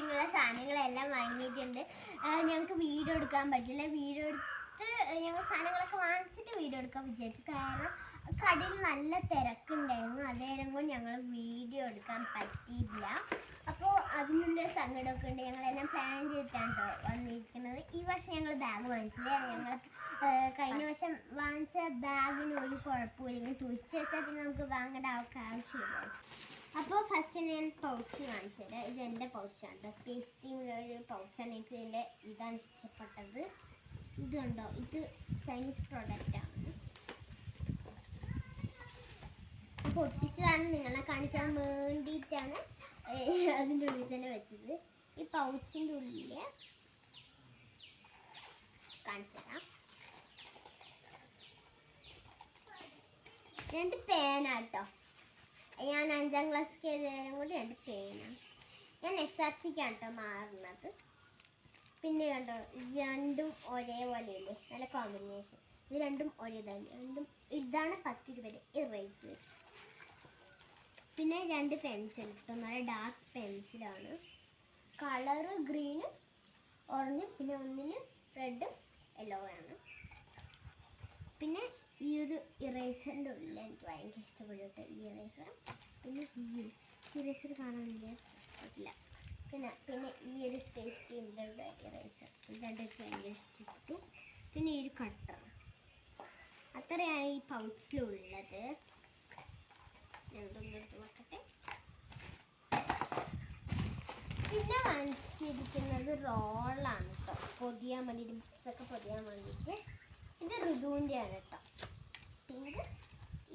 ഷോപ്പിങ്ങിലുള്ള സാധനങ്ങളെല്ലാം വാങ്ങിയിട്ടുണ്ട്. ഞങ്ങൾക്ക് വീഡിയോ എടുക്കാൻ പറ്റില്ല. വീഡിയോ എടുത്ത് ഞങ്ങൾ സാധനങ്ങളൊക്കെ വാങ്ങിച്ചിട്ട് വീഡിയോ എടുക്കാൻ വിചാരിച്ചു. കാരണം കടയിൽ നല്ല തിരക്കുണ്ടായിരുന്നു. അതേരം കൊണ്ട് ഞങ്ങൾ വീഡിയോ എടുക്കാൻ പറ്റിയില്ല. അപ്പോൾ അതിനുള്ള സങ്കടമൊക്കെ ഉണ്ട്. ഞങ്ങളെല്ലാം പ്ലാൻ ചെയ്തിട്ടാണ് കേട്ടോ വന്നിരിക്കുന്നത്. ഈ വർഷം ഞങ്ങൾ ബാഗ് വാങ്ങിച്ചില്ല? ഞങ്ങൾ കഴിഞ്ഞ വർഷം വാങ്ങിച്ച ബാഗിന് ഒരു കുഴപ്പമില്ലെങ്കിൽ സൂക്ഷിച്ച് വെച്ചാൽ പിന്നെ നമുക്ക് വാങ്ങേണ്ട ആവശ്യമില്ല. അപ്പോൾ ഫസ്റ്റ് ഞാൻ പൗച്ച് കാണിച്ചു തരാം ഇത് എന്റെ പൗച്ചാണ് കേട്ടോ സ്പേസ് തീമിലൊരു പൗച്ചാണ് എനിക്ക് ഇതിന്റെ ഇതാണ് ഇഷ്ടപ്പെട്ടത്. ഇത് കണ്ടോ? ഇത് ചൈനീസ് പ്രോഡക്റ്റാണ് പൊട്ടിച്ചതാണ് നിങ്ങളെ കാണിക്കാൻ വേണ്ടിയിട്ടാണ് അതിന്റെ ഉള്ളിൽ തന്നെ വെച്ചത്. ഈ പൗച്ചിന്റെ ഉള്ളിൽ കാണിച്ചു തരാം രണ്ട് പേനാട്ടോ ഞാൻ അഞ്ചാം ക്ലാസ് കയറിയതും കൂടി എന്റെ പേന ഞാൻ എസ് ആർ സിക്കാണ് കേട്ടോ മാറുന്നത്. പിന്നെ കണ്ടോ രണ്ടും ഒരേപോലെ ഇല്ലേ നല്ല കോമ്പിനേഷൻ ഇത് രണ്ടും ഒരേ തന്നെ രണ്ടും ഇതാണ് പത്ത് രൂപയുടെ ഇറേസർ പിന്നെ രണ്ട് പെൻസിൽ ഇപ്പം നല്ല ഡാർക്ക് പെൻസിലാണ് കളറ് ഗ്രീനും ഓറഞ്ചും പിന്നെ ഒന്നിന് റെഡും യെല്ലോ ആണ്. പിന്നെ ഈ ഒരു ഇറേസറിന്റെ ഉള്ളിൽ എനിക്ക് ഭയങ്കര ഇഷ്ടപ്പെട്ടു ഈ ഇറേസർ പിന്നെ ഇറേസർ കാണാനില്ല പറ്റില്ല പിന്നെ പിന്നെ ഈ ഒരു സ്പേസ് ടീമിന്റെ ഇറേസർ ഇത് രണ്ടും എനിക്ക് ഭയങ്കര ഇഷ്ടപ്പെട്ടു. പിന്നെ ഈ ഒരു കട്ടർ അത്രയാണ് ഈ പൗച്ചിലുള്ളത് ഞങ്ങളൊന്നെടുത്ത് നോക്കട്ടെ. പിന്നെ വാങ്ങിച്ചിരിക്കുന്നത് റോളാണ് കേട്ടോ. പൊതിയാൻ വേണ്ടിയിട്ട് ബുക്സൊക്കെ പൊതിയാൻ വേണ്ടിയിട്ട് ഇത് ഋതുവിന്റെയാണ് കേട്ടോ. പിങ്ക്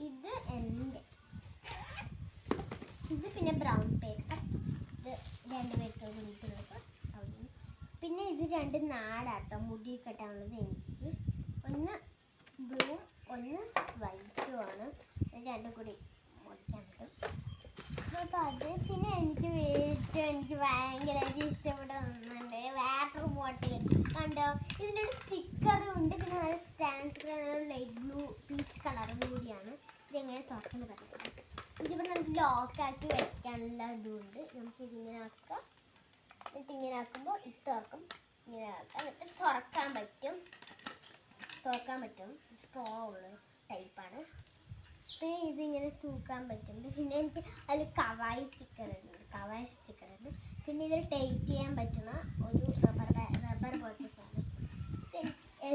ഇത് എന്റെ. ഇത് പിന്നെ ബ്രൗൺ പേപ്പർ ഇത് രണ്ട് പേപ്പർ പിന്നെ ഇത് രണ്ട് നാടാട്ടോ. മുടി കെട്ടാനുള്ളത് എനിക്ക്. ഒന്ന് ബ്ലൂ ഒന്ന് വൈറ്റും ആണ്. ഇത് രണ്ടും കൂടി മുറിക്കാൻ പറ്റും. അപ്പോൾ അത് പിന്നെ എനിക്ക് ഏറ്റവും എനിക്ക് ഭയങ്കരമായിട്ട് ഇഷ്ടപ്പെട്ട ഒന്നുണ്ട് വാട്ടർ ബോട്ടിൽ കണ്ടോ? ഇതിന്റെ ഒരു പിന്നെ നല്ല സ്റ്റാൻസ് ലൈറ്റ് ബ്ലൂ പീച്ച് കളറും കൂടിയാണ്. ഇതെങ്ങനെ തുറക്കുന്നത് പറ്റും ഇതിപ്പോൾ നമുക്ക് ലോക്കാക്കി വെക്കാനുള്ള ഇതുണ്ട്. നമുക്ക് ഇതിങ്ങനെ ആക്കാം. എന്നിട്ട് ഇങ്ങനെ ആക്കുമ്പോൾ ഇത് തുറക്കും. ഇങ്ങനെ ആക്കാം. എന്നിട്ട് തുറക്കാൻ പറ്റും. തുറക്കാൻ പറ്റും. സ്ട്രോ ഉള്ള ടൈപ്പാണ് പിന്നെ ഇതിങ്ങനെ തൂക്കാൻ പറ്റും. പിന്നെ എനിക്ക് അതിൽ കവായി സ്റ്റിക്കർ ഉണ്ട്. കവായി സ്റ്റിക്കർ ഉണ്ട്. പിന്നെ ഇതിൽ ടൈറ്റ് ചെയ്യാൻ പറ്റുന്ന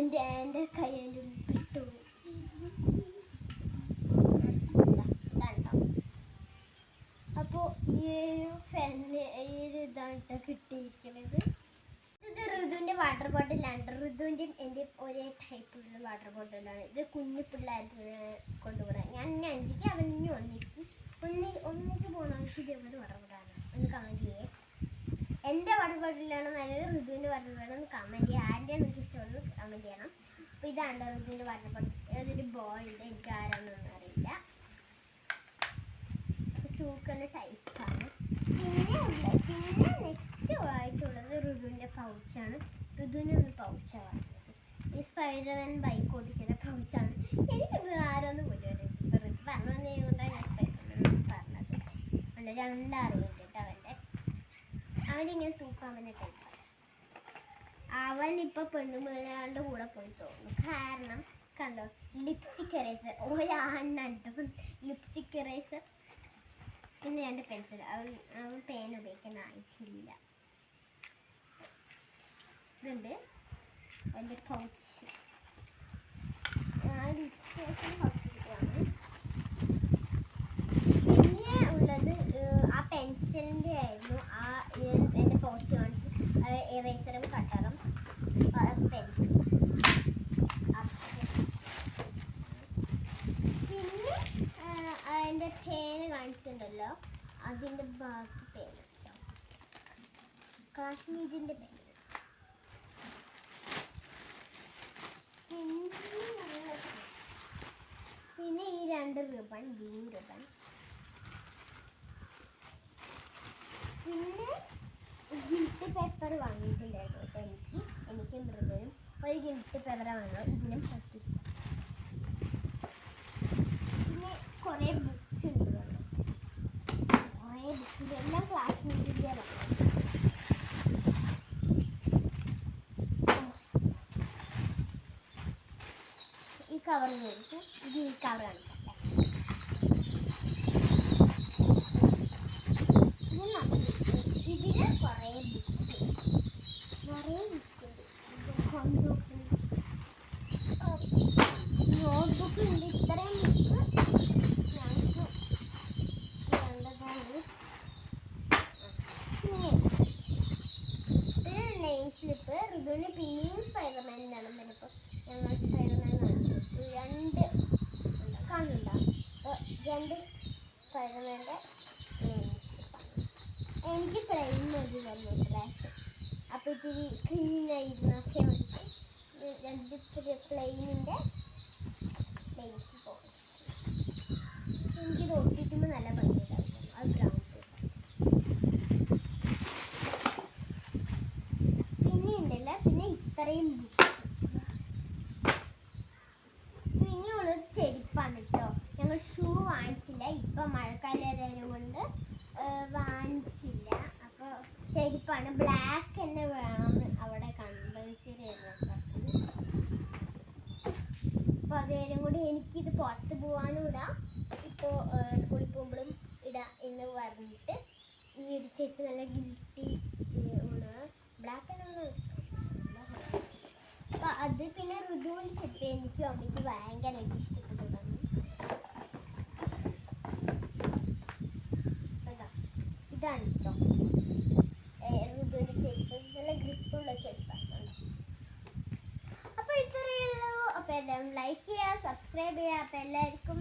എന്റെ എന്റെ കൈ എന്റെ ഇട്ടു അപ്പോൾ ഈ ഒരു പെന്ന് ഈ ഒരു ഇതാണ് ട്ടോ കിട്ടിയിരിക്കുന്നത് ഇത് ഋതുവിന്റെ വാട്ടർ ബോട്ടിലാണ് ഋതുവിന്റെയും എന്റെ ഒരേ ടൈപ്പുള്ള വാട്ടർ ബോട്ടിലാണ് ഇത് കുഞ്ഞു പിള്ളേർക്ക് കൊണ്ടുപോകാൻ ഞാൻ അഞ്ചിക്ക് അവൻ ഇനി ഒന്നിക്ക് ഒന്നി ഒന്നിക്ക് പോകണമെങ്കിൽ ഇതേപോലെ വാട്ടർ ചെയ്യേ എന്റെ വാട്ടർ ബോട്ടിലാണ് നല്ലത്. ഋതുവിന്റെ ബോട്ടിലാണ് കമന്റ് ചെയ്യുക ആരുടെ എനിക്ക് ഇഷ്ടമുള്ളൂ കമന്റ് ചെയ്യണം. അപ്പോൾ ഇതാണ് ഋതുവിന്റെ വടപാട് ഏതൊരു ബോയ് ഉണ്ട് എനിക്ക് ആരാണെന്നൊന്നും അറിയില്ല. തൂക്കുന്ന ടൈപ്പാണ് പിന്നെ ഉള്ള പിന്നെ നെക്സ്റ്റ് ആയിട്ടുള്ളത് ഋതുവിന്റെ പൗച്ചാണ് ഋതുവിന്റെ ഒന്ന് പൗച്ചാണ് ഈ സ്പൈഡർമാൻ ബൈക്ക് ഓടിക്കുന്ന പൗച്ചാണ് എനിക്ക് ആരൊന്നും പോലും ഋതു പറഞ്ഞു വന്നതുകൊണ്ടാണ് ഞാൻ സ്പൈഡർമാൻ പറഞ്ഞത്. കേട്ടോ അവന്റെ തൂക്കാൻ പറ്റുന്ന ടൈപ്പാണ് അവൻ ഇപ്പൊ പെണ്ണുമ്പിള്ളാരുടെ കൂടെ പോയി തോന്നുന്നു. കാരണം കണ്ടോ ലിപ്സ്റ്റിക് എറേസർ ഒരാണ്ണുണ്ട് ലിപ്സ്റ്റിക് എറേസർ പിന്നെ രണ്ട് പെൻസിൽ അവൻ അവൻ പേൻ ഉപയോഗിക്കാനായിട്ടില്ല ഇതുണ്ട്. എന്റെ പൗച്ച് ആ ലിപ്സ്റ്റിക് പിന്നെ ഉള്ളത് ഏഹ്, ആ പെൻസിലിന്റെ ആയിരുന്നു ആ ഞാൻ എന്റെ പൗച്ച് കാണിച്ച് എറേസറും കട്ടറും പിന്നെ അതിന്റെ പേര് കാണിച്ചിട്ടുണ്ടല്ലോ. അതിന്റെ ബാക്കി കേട്ടോ കാശ്മീരിന്റെ പേര് പിന്നെ ഈ രണ്ട് റിബൺ ബ്ലൂ റിബൺ. പിന്നെ ഗിൽറ്റ് പേപ്പർ വാങ്ങിയിട്ടുണ്ടായിരുന്നു കേട്ടോ എനിക്ക്. എനിക്ക് ബ്രദറും ഒരു ഗിൽറ്റ് പേപ്പർ വാങ്ങണം ഇതിനും പറ്റി. പിന്നെ കുറേ ബുക്സ് ഉണ്ട് കുറേ ബുക്സ് എല്ലാം ക്ലാസ്മേറ്റിന്റെ വാങ്ങണം ഈ കവർ മേടിച്ച് ഇത് ഈ കവറാണ് രണ്ട് സ്പൈഡർമാന്റെ എനിക്ക് പ്ലെയിൻ മതി വന്നു പ്രാവശ്യം. അപ്പോൾ ഇത്തിരി ക്ലീനായിരുന്നൊക്കെ വേണ്ടി രണ്ട് പ്ലെയിനിന്റെ എനിക്ക് നോക്കിയിട്ടുമ്പോൾ നല്ല ഭംഗിയുണ്ടാവും. അത് ഗ്രൗണ്ട് പിന്നെ ഉണ്ടല്ല പിന്നെ ഇത്രയും പിന്നെ ഉള്ളത് ചെരുപ്പാണ് കേട്ടോ ഞങ്ങൾ ഷൂ ഇപ്പൊ മഴക്കാലം കൊണ്ട് വാങ്ങിച്ചില്ല. അപ്പോൾ ചെരുപ്പാണ് ബ്ലാക്ക് തന്നെ വേണമെന്ന് അവിടെ കമ്പൽസറി അപ്പൊ അതേരും കൂടി എനിക്കിത് പുറത്ത് പോകാനും ഇടാം ഇപ്പോൾ സ്കൂളിൽ പോകുമ്പോഴും ഇടാം എന്ന് പറഞ്ഞിട്ട് ഈ ഒരു ചെരുപ്പ് നല്ല ഗിൽറ്റി ബ്ലാക്ക് അപ്പൊ അത് പിന്നെ ഋതുവിന് ചെരുപ്പ് എനിക്കും അമ്മയ്ക്ക് ഭയങ്കരമായിട്ട് ഇഷ്ടപ്പെട്ടതാണ് അതാ, ഇതാണ് കേട്ടോ ഋതുവിന്റെ ചെരുപ്പ് നല്ല ഗ്രിപ്പുള്ള ചെരുപ്പാണ് കണ്ടോ? അപ്പൊ ഇത്രയേ ഉള്ളൂ. അപ്പൊ എല്ലാവരും ലൈക്ക് ചെയ്യുക സബ്സ്ക്രൈബ് ചെയ്യുക. അപ്പൊ എല്ലാവർക്കും